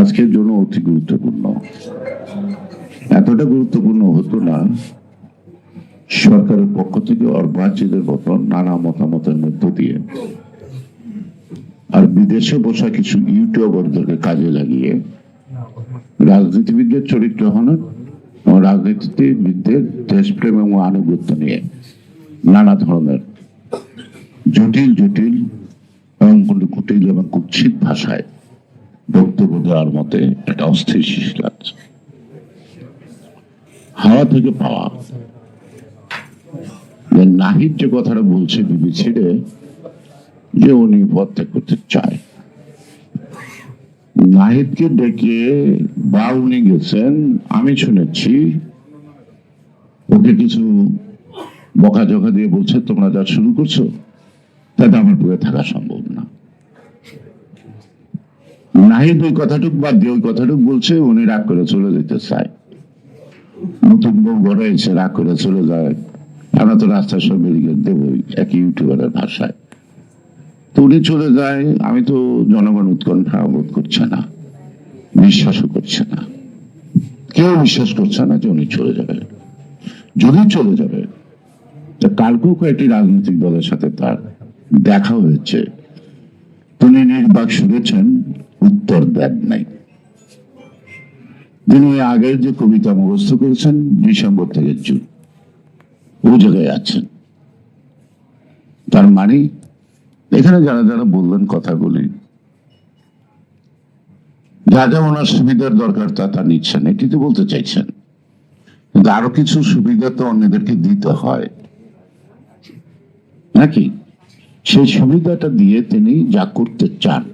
আজকের জন্য অতি গুরুত্বপূর্ণ। এতটা গুরুত্বপূর্ণ হতো না, সরকারের পক্ষ থেকে অর্বাচীনের মতো নানা মতামতের মধ্য দিয়ে। আর বিদেশে বসা কিছু ইউটিউবারদেরকে কাজে লাগিয়ে রাজনীতিবিদদের চরিত্র হনন এবং রাজনীতিবিদদের দেশপ্রেম এবং আনুগত্য নিয়ে নানা ধরনের জটিল জটিল এবং কুটিল এবং কুৎসিত ভাষায় বক্তব্য দেওয়ার মতে একটা অস্থির লাগছে হাওয়া থেকে পাওয়া। নাহিদ যে কথাটা বলছে বিবিসিতে যে উনি পদত্যাগ করতে চায়। নাহিদকে ডেকে বা উনি গেছেন, আমি শুনেছি, ওকে কিছু বকা বকাঝকা দিয়ে বলছে, তোমরা যা শুরু করছ, তাতে আমার পক্ষে থাকা সম্ভব না। নাহিদ ওই কথাটুক বাদ দিয়ে ওই কথাটুক বলছে, উনি রাগ করে চলে যেতে চায়। নতুন বউ ঘরে এসে রাগ করে চলে যায়। আমরা তো রাস্তার সব ব্যারিকেড দেবই এক ইউটিউবারের ভাষায়। তো উনি চলে যায়, আমি তো জনগণ উৎকণ্ঠা বোধ করছে না, বিশ্বাসও করছে না। কেউ বিশ্বাস করছে না যে উনি চলে যাবে। যদি চলে যাবে, তা কালকেও কয়েকটি রাজনৈতিক দলের সাথে তার দেখা হয়েছে। তিনি নির্বাক শুনেছেন উত্তর দেন নাই। তিনি আগের যে কবিতা মুখস্থ করেছেন, ডিসেম্বর থেকে জুন, ও জায়গায় আছেন। তার মানে এখানে যারা যারা বললেন কথাগুলি, যা যা ওনার সুবিধার দরকার তা তা নিচ্ছেন, এটি তো বলতে চাইছেন। কিন্তু আরও কিছু সুবিধা তো অন্যদেরকে দিতে হয়। নাকি? সেই সুবিধাটা দিয়ে তিনি যা করতে চান।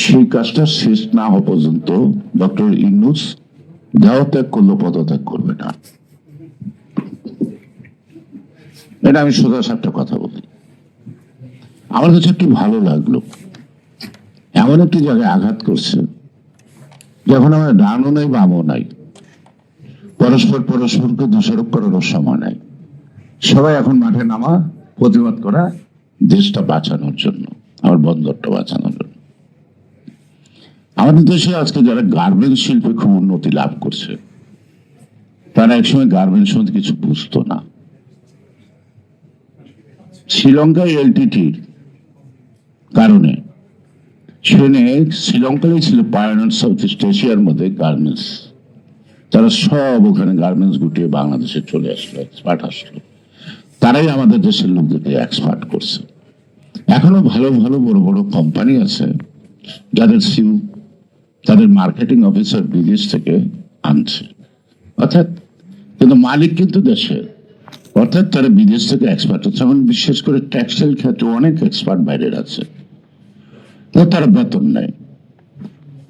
সেই কাজটা শেষ না হওয়া পর্যন্ত ডক্টর ইনুস দেহ ত্যাগ করল, পদত্যাগ করবে না। এটা আমি সোজা সাপটা কথা বলি। আমার কাছে একটু ভালো লাগল। এমন একটি জায়গায় আঘাত করছে, যখন আমার ডানও নাই, বামও নাই। পরস্পর পরস্পরকে দোষারোপ করার সময় নাই। সবাই এখন মাঠে নামা, প্রতিবাদ করা, দেশটা বাঁচানোর জন্য, আমার বন্দরটা বাঁচানোর জন্য। আমাদের দেশে আজকে যারা গার্মেন্টস শিল্পে খুব উন্নতি লাভ করছে, তারা একসময় গার্মেন্টস মধ্যে কিছু বুঝতো না। শ্রীলঙ্কা এলটিটির কারণে, সেখানে শ্রীলঙ্কারই ছিল পায়নট সাউথ ইস্ট এশিয়ার মধ্যে গার্মেন্টস তারা সব ওখানে গার্মেন্টস গুটিয়ে বাংলাদেশে চলে আসলো এক্সপার্ট আসলো। তারাই আমাদের দেশের লোকদেরকে এক্সপার্ট করছে। এখনও ভালো ভালো বড় বড় কোম্পানি আছে, যাদের সিউ তাদের মার্কেটিং অফিসার বিদেশ থেকে আনছে। অর্থাৎ, কিন্তু মালিক কিন্তু দেশের অর্থাৎ তারা বিদেশ থেকে এক্সপার্ট হচ্ছে। যেমন বিশেষ করে টেক্সটাইল ক্ষেত্রে অনেক এক্সপার্ট বাইরের আছে। তারা বেতন নেয়।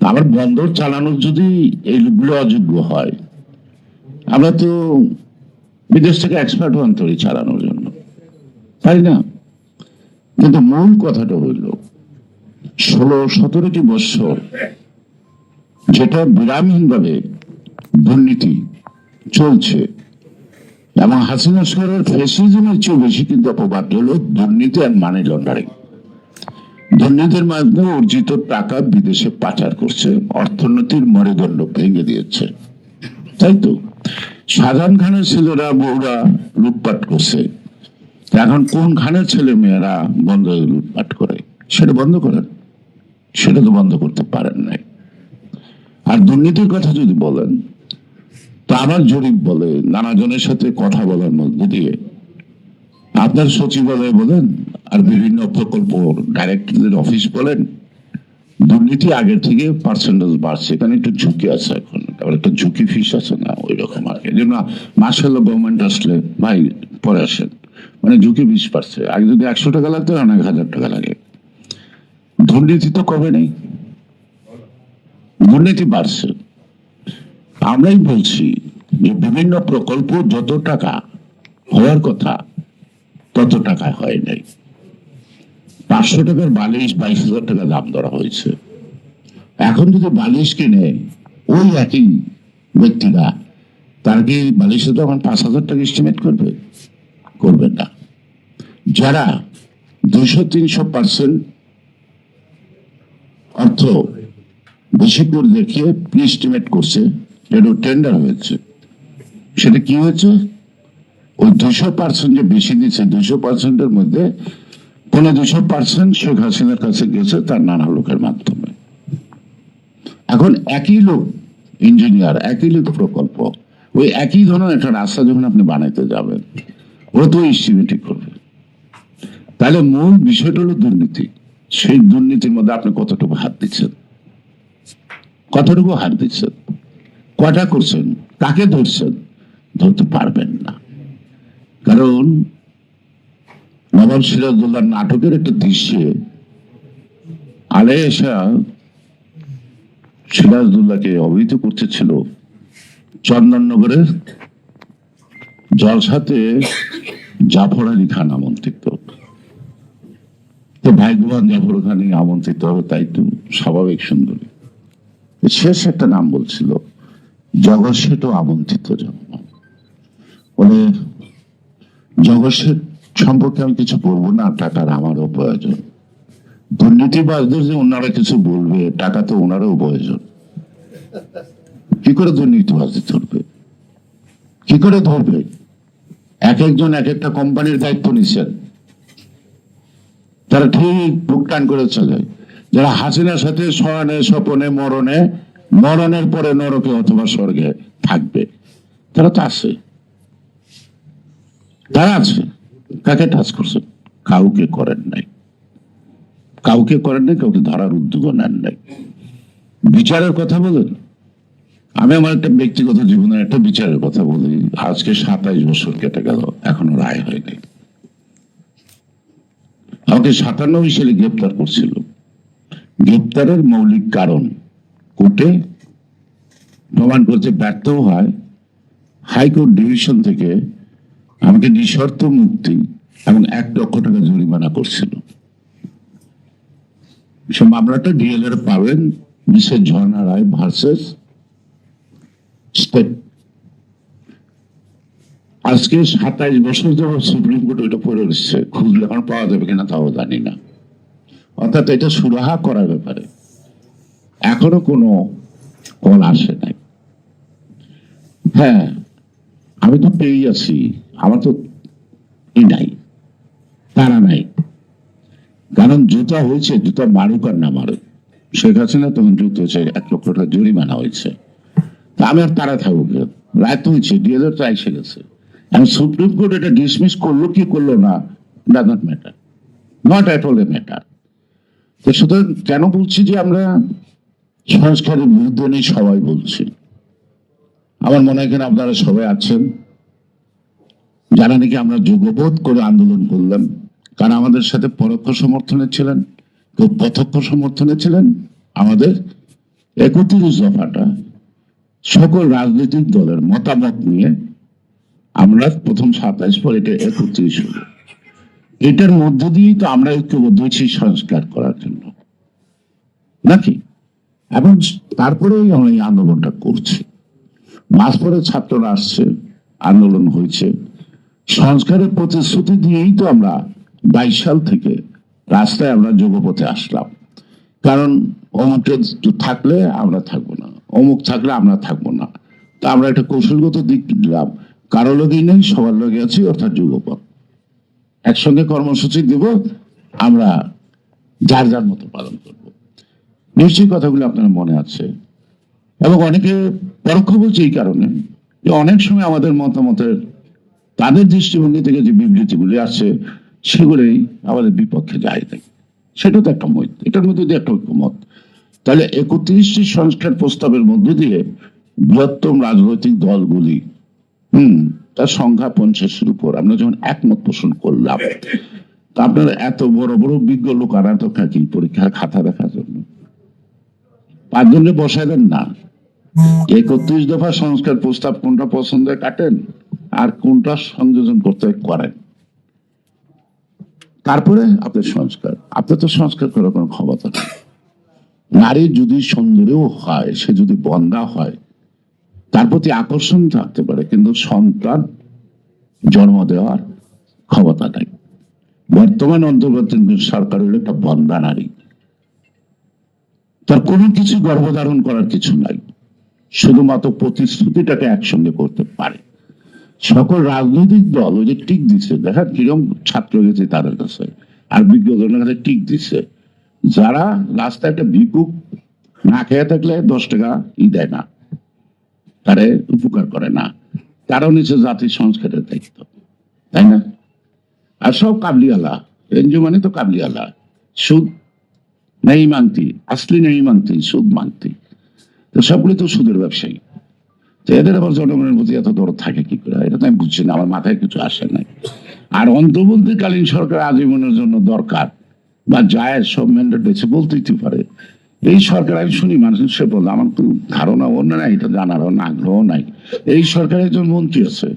আবার বন্দর চালানোর যদি এইগুলো অযোগ্য হয়, আমরা তো বিদেশ থেকে এক্সপার্ট হন তৈরি চালানোর জন্য। তাই না? কিন্তু মূল কথাটা হইল ষোলো সতেরোটি বৎসর যেটা বিরামহীন ভাবে দুর্নীতি চলছে। এবং হাসিনা সরকারের ফেসিজমের চেয়ে বেশি কিন্তু অপবাদ হল দুর্নীতি আর মানি লন্ডারিং দুর্নীতির মাধ্যমে অর্জিত টাকা বিদেশে পাচার করছে, অর্থনীতির মেরুদণ্ড ভেঙে দিয়েছে। তাই তো? সাধারণ খানের ছেলেরা, বউরা লুটপাট করছে। এখন কোন খানের ছেলে মেয়েরা বন্ধ লুটপাট করে? সেটা বন্ধ করেন। সেটা তো বন্ধ করতে পারেন নাই। আর দুর্নীতির কথা যদি বলেন, তো জরিপ বলে নানা জনের সাথে কথা বলার মধ্যে দিয়ে। আপনার সচিবালয় বলেন আর বিভিন্ন প্রকল্প ডাইরেক্টরদের অফিস বলেন, দুর্নীতি আগের থেকে পার্সেন্টেজ বাড়ছে। এখানে একটু ঝুঁকি আছে এখন। আবার একটা ঝুঁকি ফিস আছে না ওই রকম আর কি। এই জন্য মার্শাল গভর্নমেন্ট আসলে, ভাই, পরে আসেন। মানে ঝুঁকি বিশ পারছে আগে যদি একশো টাকা লাগতো, অনেক হাজার টাকা লাগে। দুর্নীতি তো কবে নেই। দুর্নীতি বাড়ছে। আমরাই বলছি যে বিভিন্ন প্রকল্প যত টাকা হওয়ার কথা, তত টাকা হয় নাই। পাঁচশো টাকার বালিশ, বাইশ হাজার টাকা দাম ধরা হয়েছে। এখন যদি বালিশ কিনে ওই একই ব্যক্তিরা, তার কি বালিশে তো এখন পাঁচ হাজার টাকা এস্টিমেট করবে? করবে না। যারা দুইশো, তিনশো পার্সেন্ট অর্থ করে দেখিয়ে এস্টিমেট করছে। এটা টেন্ডার হয়েছে। সেটা কি হয়েছে? ওই দুশো পার্সেন্ট যে বেশি দিচ্ছে, দুশো পার্সেন্টের মধ্যে কোন দুশো পার্সেন্ট শেখ হাসিনার কাছে গেছে তার নানা লোকের মাধ্যমে। এখন একই লোক ইঞ্জিনিয়ার একই লোক প্রকল্প, ওই একই ধরনের একটা রাস্তা যখন আপনি বানাইতে যাবেন, ওরা তো এস্টিমেটই করবে। তাহলে মূল বিষয়টা হলো দুর্নীতি। সেই দুর্নীতির মধ্যে আপনি কতটুকু হাত দিচ্ছেন? কতটুকু হাত দিচ্ছেন? কটা করছেন? কাকে ধরছেন? ধরতে পারবেন না। কারণ নবাব সিরাজউল্লাহ নাটকের একটা দৃশ্যে আলেশা সিরাজদুল্লাহকে অবহিত করতেছিল চন্দননগরের জলসাতে জাফর আলী খান আমন্ত্রিত। তো ভাগ্যবান জাফর খানই আমন্ত্রিত হবে, তাই তো স্বাভাবিক সুন্দরী। শেষ একটা নাম বলছিল জগৎ সেটও আমন্ত্রিত জন্ম। বলে জগৎ শেঠ সম্পর্কে আমি কিছু বলব না, টাকার আমারও প্রয়োজন। দুর্নীতিবাজদের যে ওনারা কিছু বলবে, টাকা তো ওনারও প্রয়োজন। কি করে দুর্নীতিবাজদের ধরবে? কি করে ধরবে? এক একজন এক একটা কোম্পানির দায়িত্ব নিচ্ছেন তারা ঠিক ভুগটান করে চলে। যারা হাসিনার সাথে শয়নে স্বপনে, মরণে, মরণের পরে নরকে অথবা স্বর্গে থাকবে, তারা তো আছে। তারা আছে। কাকে টাচ করছেন কাউকে করেন নাই। কাউকে করেন নাই, কাউকে ধরার উদ্যোগও নেন নাই। বিচারের কথা বলেন। আমি আমার একটা ব্যক্তিগত জীবনের একটা বিচারের কথা বলি। আজকে সাতাইশ বছর কেটে গেল, এখনও রায় হয়নি। আমাকে সাতানব্বই সালে গ্রেপ্তার করছিল। গ্রেপ্তারের মৌলিক কারণ। কোর্টে প্রমাণ করতে ব্যর্থ হয়। হাইকোর্ট ডিভিশন থেকে আমাকে নিঃশর্ত মুক্তি এবং এক লক্ষ টাকা জরিমানা করছিল। সে মামলাটা ডিএলএর পাবেন Mrs Jharna Roy versus state. আজকে সাতাইশ বছর যখন সুপ্রিম কোর্ট ওইটা পড়ে এসছে। খুঁজলে এখন পাওয়া যাবে কিনা তাও জানি না। অর্থাৎ এটা সুরাহা করার ব্যাপারে। এখনও কোনো কল আসে নাই। হ্যাঁ আমি তো পেয়েই আছি। আমার তো ই নাই, তারা নাই। কারণ জুতা হয়েছে, জুতা মারুক আর। না মারুক শেখ হাসিনা তখন যুক্ত হয়েছে, এক লক্ষ টাকা জরিমানা হয়েছে। তা আমি আর তারা থাকব কেন? রায় হয়েছে ডিএলএ তো এসে গেছে। আমি সুপ্রিম কোর্ট এটা ডিসমিস করল কি করল না does not matter not at all a matter সুতরাং কেন বলছি যে আমরা সংস্কারের বিরুদ্ধে নেই, সবাই বলছি। আমার মনে হয় আপনারা সবাই আছেন। যারা নাকি আমরা যোগবোধ করে আন্দোলন করলাম কারণ আমাদের সাথে পরোক্ষ সমর্থনে ছিলেন, কেউ প্রত্যক্ষ সমর্থনে ছিলেন, আমাদের একত্রিশ দফাটা সকল রাজনৈতিক দলের মতামত নিয়ে আমরা প্রথম সাতাইশ পর এটা একত্রিশ হলো। এটার মধ্য দিয়েই তো আমরা ঐক্যবদ্ধ হয়েছি সংস্কার করার জন্য। নাকি? এবং তারপরেই আমরা এই আন্দোলনটা করছি। মাস পরে ছাত্ররা আসছে, আন্দোলন হয়েছে। সংস্কারের প্রতিশ্রুতি দিয়েই তো আমরা বাইশ সাল থেকে রাস্তায় আমরা যোগপথে আসলাম। কারণ অমুকটা থাকলে আমরা থাকব না, অমুক থাকলে আমরা থাকব না। তা আমরা একটা কৌশলগত দিক দিলাম। কারও লগেই নেই, সবার লগে আছি, অর্থাৎ যুগপথ। একসঙ্গে কর্মসূচি দেব, আমরা যার যার মতো পালন করব। নিশ্চয়ই কথাগুলো আপনার মনে আছে। এবং অনেকে পরোক্ষ বলছে এই কারণে যে অনেক সময় আমাদের মতামতের, তাদের দৃষ্টিভঙ্গি থেকে যে বিবৃতিগুলি আসছে সেগুলোই আমাদের বিপক্ষে যায় নাই। সেটা তো একটা মত, এটার মধ্যে দিয়ে একটা ঐক্যমত। তাহলে একত্রিশটি সংস্কার প্রস্তাবের মধ্য দিয়ে বৃহত্তম রাজনৈতিক দলগুলি, হম তার সংখ্যা পঞ্চাশের উপর। আমরা যখন একমত পোষণ করলাম, তা আপনার এত বড় বড় বিজ্ঞ লোক আর এত থাকি পরীক্ষার খাতা দেখার জন্য? পাঁচজনকে বসায় দেন না। একত্রিশ দফা সংস্কার প্রস্তাব কোনটা পছন্দ কাটেন, আর কোনটা সংযোজন করতে করেন। তারপরে আপনার সংস্কার। আপনার তো সংস্কার করার কোনো ক্ষমতা নারী যদি সুন্দরীও হয়, সে যদি বন্ধা হয় তার প্রতি আকর্ষণ থাকতে পারে, কিন্তু সন্তান জন্ম দেওয়ার ক্ষমতা নাই। বর্তমান অন্তর্বর্তী সরকার হলো একটা বন্ধা নারী। তার কোনো কিছু গর্ভধারণ করার কিছু নাই। শুধুমাত্র প্রতিশ্রুতিটাকে একসঙ্গে করতে পারে। সকল রাজনৈতিক দল ওই যে টিক দিচ্ছে দেখেন কিরম ছাত্র গেছে তাদের কাছে, আর বিজ্ঞজনের কাছে টিক দিচ্ছে যারা রাস্তায় একটা ভিকুক না খেয়ে থাকলে দশ টাকা ই দেয় না। তারে উপকার করে না। তারাও নিচে জাতির সংস্কারের দায়িত্ব, তাই না? আর সব কাবলিওয়ালা, এনজিও মানে তো কাবলিওয়ালা, সুদ নেই মানতি আসলি নেই মানতি সুদ মানতি, তো সবগুলি তো সুদের ব্যবসায়ী। তো এদের আবার জনগণের প্রতি এত দরদ থাকে কি করে? এটা তো আমি বুঝছি না, আমার মাথায় কিছু আসে নাই। আর অন্তর্বর্তীকালীন সরকার আজীবনের জন্য দরকার, বা যায় সব ম্যান্ডেট বলতেই পারে। এই সরকার, আমি শুনি মানুষের সে বলল, আমার তো ধারণা অন্য নাই, এটা জানার অন্য আগ্রহ নাই। এই সরকারের একজন মন্ত্রী আছে।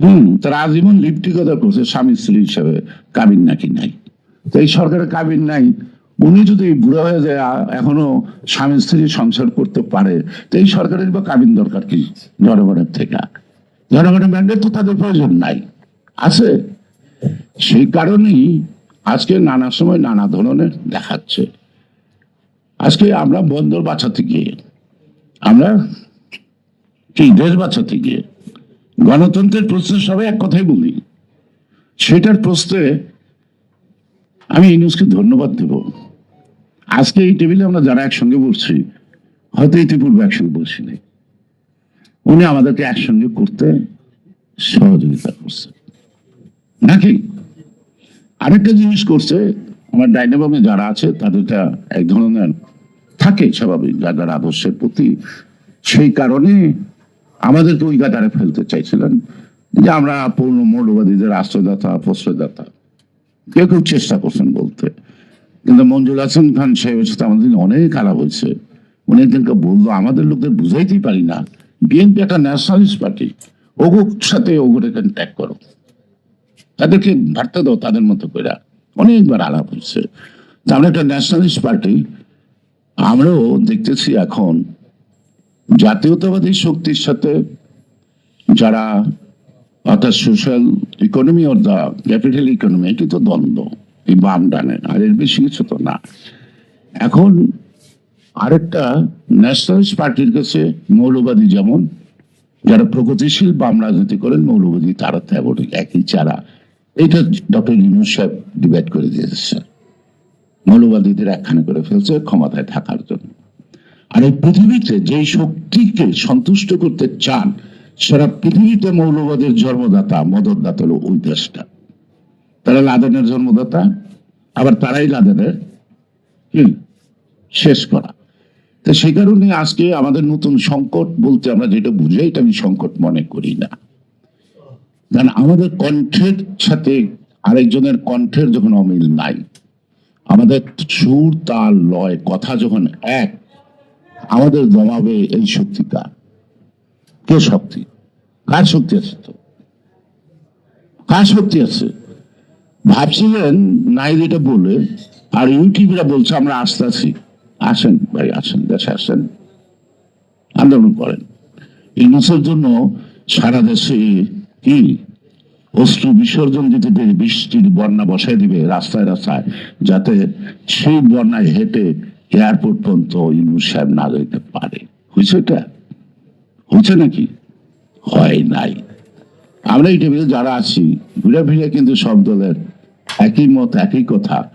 হম, তারা আজীবন লিপ্টিকতা করছে স্বামী স্ত্রী হিসাবে, কাবিন নাকি নাই। তো এই সরকারের কাবিন নাই, উনি যদি বুড়া হয়ে যায় এখনও স্বামী স্ত্রী সংসার করতে পারে, তো এই সরকারের বা কাবিন দরকার কি জনগণের থেকে? জনগণের ম্যান্ডেট তো তাদের প্রয়োজন নাই। আছে? সেই কারণেই আজকে নানা সময় নানা ধরনের দেখাচ্ছে। আজকে আমরা বন্দর বাঁচাতে গিয়ে, আমরা কি দেশ বাঁচাতে গিয়ে, গণতন্ত্রের প্রশ্নে সবাই এক কথাই বলি। সেটার প্রশ্নে আমি ইউনুসকে ধন্যবাদ দেব। আজকে এই টেবিলে আমরা যারা একসঙ্গে বসছি, হয়তো ইতিপূর্বে একসঙ্গে বসিনি। উনি আমাদেরকে একসঙ্গে করতে সহযোগিতা করছে নাকি? আরেকটা জিনিস করছে, আমার ডাইনাবামে যারা আছে তাদেরটা এক ধরনের থাকে স্বাভাবিক যার আদর্শের প্রতি সেই কারণে আমাদেরকে ওই গাদারে ফেলতে চাইছিলেন যে আমরা পূর্ণ মৌলবাদীদের আশ্রয়দাতা, প্রশ্রয়দাতা। কেউ কেউ চেষ্টা করছেন বলতে। কিন্তু মঞ্জুর হাসান খান সাহেবের সাথে আমাদের অনেক আলাপ হয়েছে। উনি একদিনকে বলল, আমাদের লোকদের বুঝাইতেই পারি না। বিএনপি একটা ন্যাশনালিস্ট পার্টি ওগুর সাথে ওগুর ত্যাগ করো। তাদেরকে ভাবতে দাও তাদের মতো করে অনেকবার আলাপ হয়েছে। তা আমরা একটা ন্যাশনালিস্ট পার্টি আমরাও দেখতেছি এখন জাতীয়তাবাদী শক্তির সাথে যারা, অর্থাৎ social economy or the capital economy এটি তো দ্বন্দ্ব, এই বাম ডানের আর এর বেশি কিছু তো না। এখন আরেকটা ন্যাশনালিস্ট পার্টির কাছে মৌলবাদী যেমন, যারা প্রগতিশীল বাম রাজনীতি করেন, মৌলবাদী তারা তেমন একই চারা। এটা ডক্টর ইউনুস সাহেব ডিবেট করে দিয়েছে মৌলবাদীদের একখানে করে ফেলছে ক্ষমতায় থাকার জন্য। আর এই পৃথিবীতে যে শক্তিকে সন্তুষ্ট করতে চান, সারা পৃথিবীতে মৌলবাদের জন্মদাতা, মদতদাতা হলো ওই দেশটা। তারা লাদেনের জন্মদাতা, আবার তারাই লাদেনের কি শেষ করা। তো সেই কারণে আজকে আমাদের নতুন সংকট বলতে আমরা যেটা বুঝাই এটা আমি সংকট মনে করি না। কারণ আমাদের কণ্ঠের সাথে আরেকজনের কণ্ঠের যখন অমিল নাই আমাদের সুর, তাল, লয়, কথা যখন এক, আমাদের জমাবে এই শক্তিটা কে শক্তি? কার শক্তি আছে তো? কার শক্তি আছে? ভাবছিলেন নাই যেটা বলে আর ইউটিউবরা বলছে, আমরা আসতেছি আসেন, ভাই, আসেন, দেশে আসেন। আন্দোলন করেন। ইউনুসের জন্য সারা দেশে কি অস্ত্র বিসর্জন দিতে দেবে বৃষ্টির বন্যা বসাই দিবে রাস্তায় রাস্তায়, যাতে সেই বন্যায় হেঁটে এয়ারপোর্ট পর্যন্ত ইউনুস সাহেব না যেতে পারে। হয়েছে এটা? হয়েছে নাকি? হয় নাই। আমরা এই টেবিলে যারা আছি, ঘুরে ফিরে কিন্তু সব দলের একই মত, একই কথা।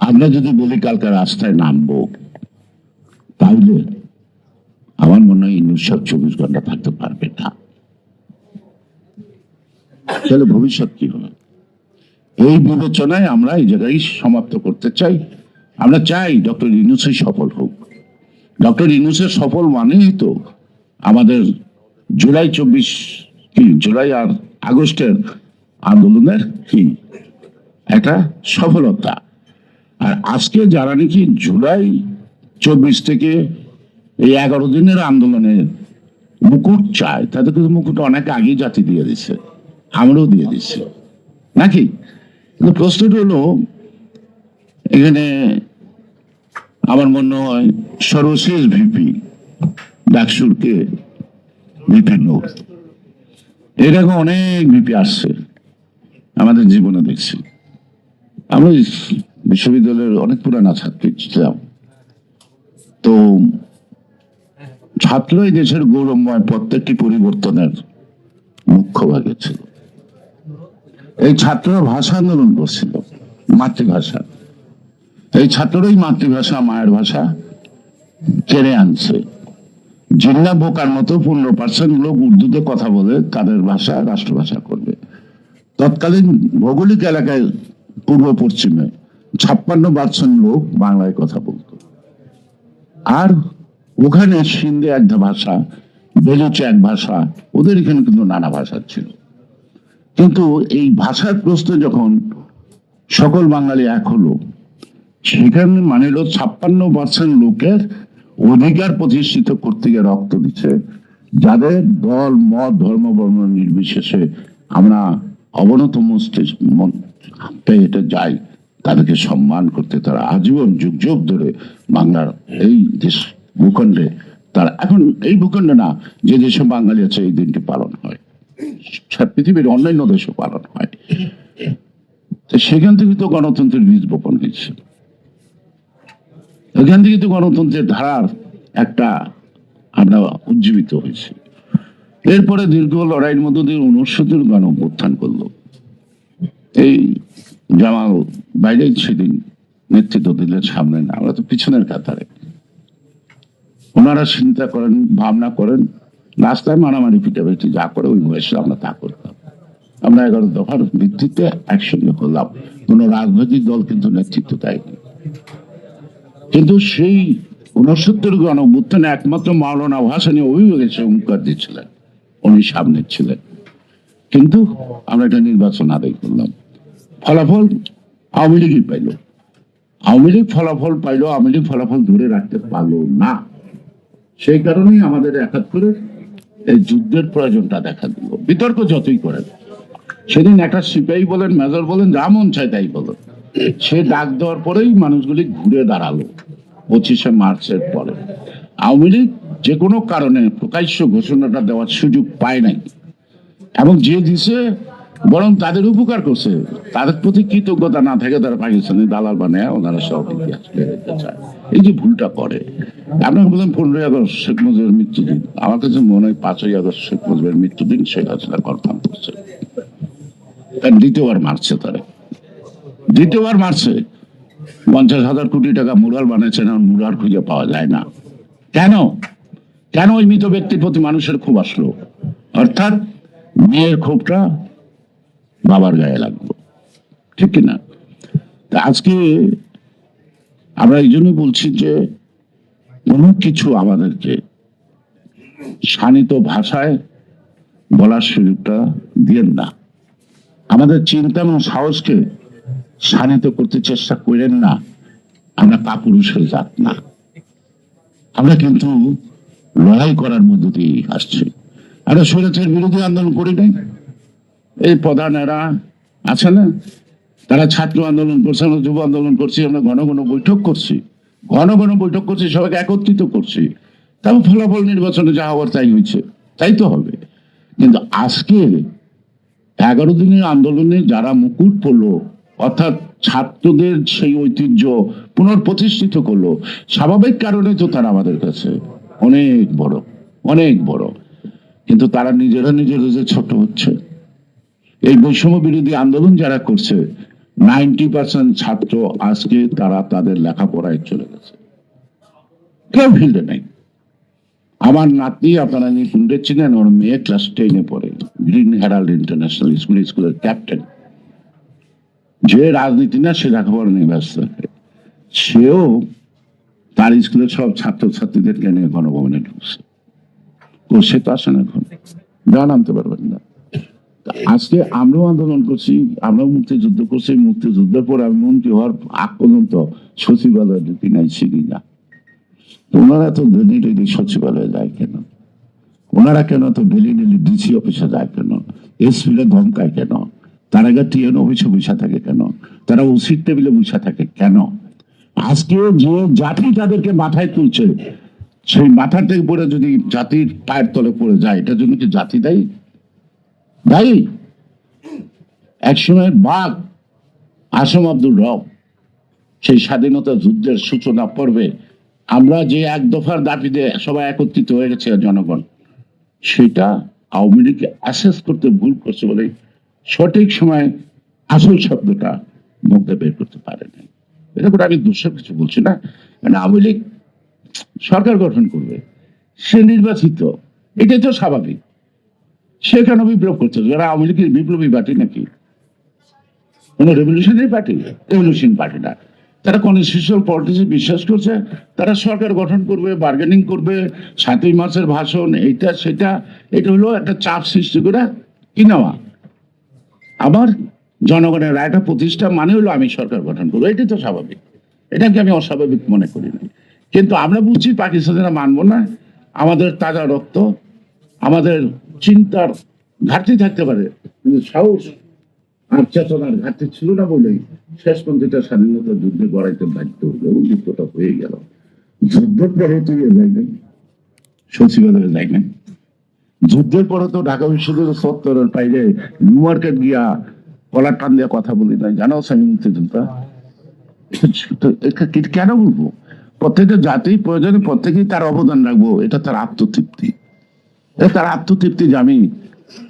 আমরা যদি বলি কালকে রাস্তায় নামবো, তাহলে আমার মনে হয় ইউনুস সাহেব চব্বিশ ঘণ্টা থাকতে পারবে না। তাহলে ভবিষ্যৎ কি হবে? এই বিবেচনায় আমরা এই জায়গায় সমাপ্ত করতে চাই। আমরা চাই ডক্টর ইউনুসই সফল হোক। ডক্টর ইউনুসের সফল মানেই তো আমাদের জুলাই চব্বিশ কি, জুলাই আর আগস্টের আন্দোলনের কি? একটা সফলতা। আর আজকে যারা নাকি জুলাই চব্বিশ থেকে এই এগারো দিনের আন্দোলনের মুকুট চায়, তাদের কিন্তু মুকুট অনেক আগেই জাতি দিয়ে দিচ্ছে আমরাও দিয়ে দিচ্ছি। নাকি? কিন্তু প্রশ্নটা হলো, এখানে আমার মনে হয় সর্বশেষ ভিপি ডাকসুরকে ভিপি নূর এরকম অনেক ভিপি আসছে, আমাদের জীবনে দেখছি। আমরা বিশ্ববিদ্যালয়ের অনেক পুরানা ছাত্রী ছিলাম। তো ছাত্রই দেশের গৌরবময় প্রত্যেকটি পরিবর্তনের মুখ্য ভাগে ছিল। এই ছাত্ররা ভাষা আন্দোলন করছিল, মাতৃভাষা। এই ছাত্ররাই মাতৃভাষা, মায়ের ভাষা কেড়ে আনছে। জিন্না বোকার মতো পনেরো পার্সেন্ট লোক উর্দুতে কথা বলে, তাদের ভাষা রাষ্ট্রভাষা করবে। তৎকালীন ভৌগোলিক এলাকায়, পূর্ব পশ্চিমে ছাপ্পান্ন পার্সেন্ট লোক বাংলায় কথা বলতো। আর ওখানে সিন্ধে এক ভাষা, বেলুচে এক ভাষা, ওদের এখানে কিন্তু নানা ভাষা ছিল। কিন্তু এই ভাষার প্রশ্নে যখন সকল বাঙালি এক হলো, সেখানে মানে হলো ছাপ্পান্ন পার্সেন্ট লোকের অধিকার প্রতিষ্ঠিত করতে গিয়ে রক্ত দিচ্ছে। যাদের দল, মত, ধর্ম, বর্ণ নির্বিশেষে আমরা অবনত হেঁটে যাই, তাদেরকে সম্মান করতে তারা আজীবন যুগ যুগ ধরে বাংলার এই দেশ ভূখণ্ডে, তারা এখন এই ভূখণ্ডে না, যে দেশে বাঙালি আছে এই দিনটি পালন হয়। পৃথিবীর অন্যান্য দেশে পালন হয়। তো সেখান থেকে তো গণতন্ত্রের বীজ বপন হয়েছে। এখান থেকে তো গণতন্ত্রের ধারার একটা আমরা উজ্জীবিত হয়েছি। এরপরে দীর্ঘ লড়াইয়ের মধ্য দিয়ে উনসত্তর গণ অভ্যুত্থান করল। এই জামাল বাইরে সেদিন নেতৃত্ব দিলেন সামনে না, আমরা তো পিছনের কাতারে। ওনারা চিন্তা করেন, ভাবনা করেন রাস্তায় মারামারি পিটাপিটি যা করে ওই বয়সে আমরা তা করতাম। আমরা এগারো দফার ভিত্তিতে একসঙ্গে হলাম। কোন রাজনৈতিক দল কিন্তু নেতৃত্ব দেয়নি। কিন্তু সেই উনসত্তর গণ অভ্যুত্থানে একমাত্র মাওলানা ভাসানি অভিযোগ এসে হুঙ্কার দিয়েছিলেন। উনি সামনে ছিলেন। কিন্তু আমরা একটা নির্বাচন আদায় করলাম। ফলাফল আওয়ামী লীগই পাইল। আওয়ামী লীগ ফলাফল পাইলো, আওয়ামী লীগ ফলাফল ধরে রাখতে পারল না। সেই কারণেই আমাদের একাত্তরে এই যুদ্ধের প্রয়োজনটা দেখা দিল। বিতর্ক যতই করেন সেদিন একটা সিপাহী বলেন, মেজর বলেন, যা মন তাই বলেন। সে ডাক দেওয়ার পরেই মানুষগুলি ঘুরে দাঁড়াল পঁচিশে মার্চের পরে। আওয়ামী লীগ যে কোনো কারণে প্রকাশ্য ঘোষণাটা দেওয়ার সুযোগ পায় নাই। এবং যে দিছে বরং তাদের উপকার করছে। তাদের প্রতি কৃতজ্ঞতা না থাকে তারা পাকিস্তানি দালাল বানায়, ওনারা সব চায়। এই যে ভুলটা করে, আপনাকে বললাম পনেরোই আগস্ট শেখ মুজিবের মৃত্যুদিন। আমার কাছে মনে হয় পাঁচই আগস্ট শেখ মুজিবের মৃত্যুদিন, শেখ হাসিনা কনফার্ম করছে। তার দ্বিতীয়বার মারছে তারা। দ্বিতীয়বার মারছে। পঞ্চাশ হাজার কোটি টাকা মুরাল বানাইছেন আর মুরাল খুঁজে পাওয়া যায় না। কেন? কেন ওই মৃত ব্যক্তির প্রতি মানুষের খুব আসলো অর্থাৎ মেয়ের ক্ষোভটা বাবার গায়ে লাগল ঠিক কিনা? তা আজকে আমরা এই জন্য বলছি যে কোনো কিছু আমাদেরকে শানিত ভাষায় বলার সুযোগটা দিয়েন না। আমাদের চিন্তা এবং সাহসকে শানিত করতে চেষ্টা করেন না। আমরা কাপুরুষের জাত না। আমরা কিন্তু লড়াই করার মধ্য দিয়ে আসছি। আমরা স্বৈরাচার বিরোধী আন্দোলন করি নাই? এই প্রধানেরা আছে না? তারা ছাত্র আন্দোলন করছে, আমরা যুব আন্দোলন করছি, আমরা ঘন ঘন বৈঠক করছি। ঘন ঘন বৈঠক করছি, সবাইকে একত্রিত করছি। তারপর ফলাফল নির্বাচনে যা হওয়ার তাই হয়েছে, তাই তো হবে। কিন্তু আজকে এগারো দিনের আন্দোলনে যারা মুকুট পড়ল অর্থাৎ ছাত্রদের সেই ঐতিহ্য পুনর্প্রতিষ্ঠিত করল, স্বাভাবিক কারণে তো তারা আমাদের কাছে অনেক বড় অনেক বড়। কিন্তু তারা নিজেরা নিজেরা যে ছোট হচ্ছে। এই বৈষম্য বিরোধী আন্দোলন যারা করছে, নাইনটি পার্সেন্ট ছাত্র আজকে তারা তাদের লেখাপড়ায় চলে গেছে। কেউ ফিল্ডে নাই। আমার নাতি আপনারা নিপুণদের চিনেন ওর মেয়ে ক্লাস টেনে পড়ে, গ্রিন হেরাল্ড ইন্টারন্যাশনাল স্কুল, স্কুলের ক্যাপ্টেন। যে রাজনীতি না, সে লেখাপড়া নিয়ে ব্যস্ত। সেও তার স্কুলের সব ছাত্রছাত্রীদেরকে নিয়ে গণভবনে ঢুকছে। ও সে তো আসেন এখন। গান আনতে পারবেন না। আজকে আমরাও আন্দোলন করছি, আমরাও মুক্তিযুদ্ধ করছি মুক্তিযুদ্ধের পর আমি মন্ত্রী হওয়ার আগ পর্যন্ত সচিবালয় ঢুকি নাই ছিলি না? ওনারা তো ডেলি ডেলি সচিবালয়ে যায় কেন? ওনারা কেন তো ডেলি ডেলি ডিসি অফিসে যায় কেন? এসপিরা ধমকায় কেন? তারা আগে টিএন অফিসে বসে থাকে কেন? তারা ওসির টেবিলে বসে থাকে কেন? আজকে যে জাতি তাদেরকে মাথায় তুলছে, সেই মাথা থেকে পড়ে যদি জাতির পায়ের তলে পড়ে যায়, এটার জন্য কি জাতি দায়ী? দায়ী একসময় বাঘ আসম আব্দুল রব, সেই স্বাধীনতা যুদ্ধের সূচনা পর্বে আমরা যে এক দফার দাবিতে সবাই একত্রিত হয়ে গেছে জনগণ, সেটা আওয়ামী লীগ অ্যাসেস করতে ভুল করছে বলে সঠিক সময় আসল শব্দটা মুখে বের করতে পারে নাই। এটা করে আমি দোষের কিছু বলছি না। কারণ আওয়ামী লীগ সরকার গঠন করবে, সে নির্বাচিত, এটাই তো স্বাভাবিক। সে কেন বিপ্লব করছে? যারা আওয়ামী লীগের বিপ্লবী পার্টি নাকি? কোন রেভলিউশনারি পার্টি? রেভলিউশন পার্টি না। তারা কনস্টিটিউশনাল পলিটিক্সে বিশ্বাস করছে, তারা সরকার গঠন করবে বার্গেনিং করবে, সাতই মাসের ভাষণ, এইটা, সেটা, এটা হলো একটা চাপ সৃষ্টি করে কি নেওয়া আবার জনগণের রায়টা প্রতিষ্ঠা মানে হলো আমি সরকার গঠন করব। এটাই তো স্বাভাবিক। এটাকে আমি অস্বাভাবিক মনে করি না। কিন্তু আমরা বুঝছি পাকিস্তানিরা মানবো না। আমাদের তাজা রক্ত, আমাদের চিন্তার ঘাটতি থাকতে পারে, কিন্তু সাহস আর চেতনার ঘাটতি ছিল না বলেই শেষ পর্যন্ত স্বাধীনতা যুদ্ধে গড়াইতে বাধ্য হলো যুদ্ধটা হয়ে গেল। যুদ্ধের পরে তো যায় নাই সচিবালয়ে নাই যুদ্ধের পরে তো ঢাকা বিশ্ববিদ্যালয় সত্তরের বাইরে নিউ মার্কেট গিয়া কলার টান দিয়ে কথা বলি নাই। জানো আমি মুক্তিযোদ্ধা? কেন বলব? প্রত্যেকটা জাতি প্রয়োজনে প্রত্যেকেই তার অবদান রাখব, এটা তার আত্মতৃপ্তি। তার আত্মতৃপ্তি যে আমি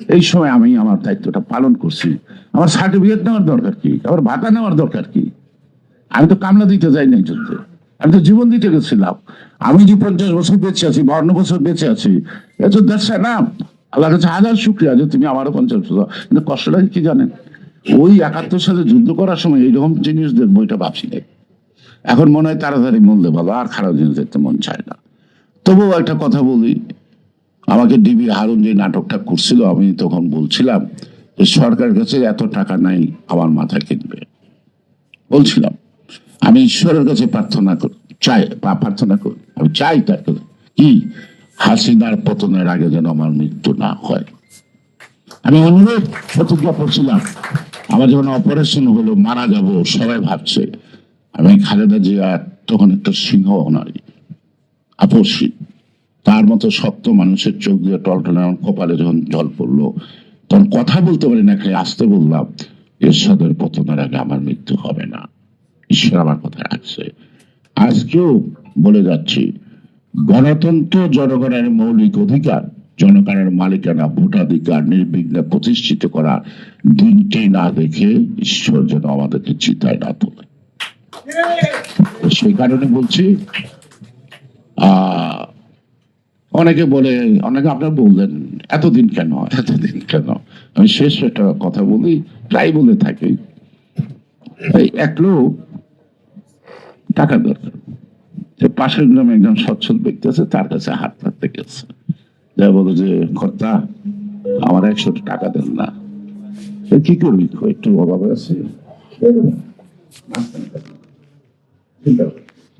এই সময় আমি আমার দায়িত্বটা পালন করছি। আমার সার্টিফিকেট নেওয়ার দরকার কি? আমার ভাতা নেওয়ার দরকার কি? আমি তো কামলা দিতে যাই নাই যুদ্ধে। আমি তো জীবন দিতে গেছিলাম। আমি যে পঞ্চাশ বছর বেঁচে আছি বান্ন বছর বেঁচে আছি এত দেশটা না। আল্লাহর কাছে হাজার শুক্রিয়া যে তুমি আমারও পঞ্চাশ বছর। কিন্তু কষ্টটা কি জানেন? ওই একাত্তর সালে যুদ্ধ করার সময় এইরকম জিনিস দেখব, এটা ভাবছি নাই। এখন মনে হয় তাড়াতাড়ি মূল্যে ভালো, আর খারাপ জিনিস দেখতে মন চায় না। তবুও একটা কথা বলি আমাকে ডিবি হারুন যে নাটকটা করছিল, আমি তখন বলছিলাম যে সরকারের কাছে এত টাকা নাই, আমার মাথা কিনবে বলছিলাম। আমি ঈশ্বরের কাছে প্রার্থনা করি, চাই বা প্রার্থনা করি। আমি চাই তার কি? হাসিনার পতনের আগে যেন আমার মৃত্যু না হয়। আমি অনুরোধ প্রতিজ্ঞা করছিলাম, আমার যখন অপারেশন হলো, মারা যাব, সবাই ভাবছে। আমি খালেদা জিয়া, তখন একটা সিংহ নারী আপসী। তার মতো শক্ত মানুষের চোখ দিয়ে টলটলে আমার কপালে যখন জল পড়ল, তখন কথা বলতে পারি না, খালি আসতে বললাম, এরশাদের পতনের আগে আমার মৃত্যু হবে না। ঈশ্বর আমার কথা রাখছে আজকেও বলে যাচ্ছি, গণতন্ত্র জনগণের মৌলিক অধিকার, জনগণের মালিকানা, ভোটাধিকার নির্বিঘ্নে প্রতিষ্ঠিত করা দিনটি না দেখে ঈশ্বর যেন আমাদেরকে চিতায় না তোলে। সেই কারণে বলছি, আহ অনেকে বলে, অনেকে আপনারা বললেন, এতদিন কেন? এতদিন কেন? আমি শেষ একটা কথা বলি, প্রায় বলে থাকি। এক লোক টাকা দরকার। পাশের গ্রামে একজন সচ্ছল ব্যক্তি আছে, তার কাছে হাত পাততে গেছে। যা বলে যে কর্তা আমার একশো টাকা দেন না। কি করবি একটু অভাব আছে।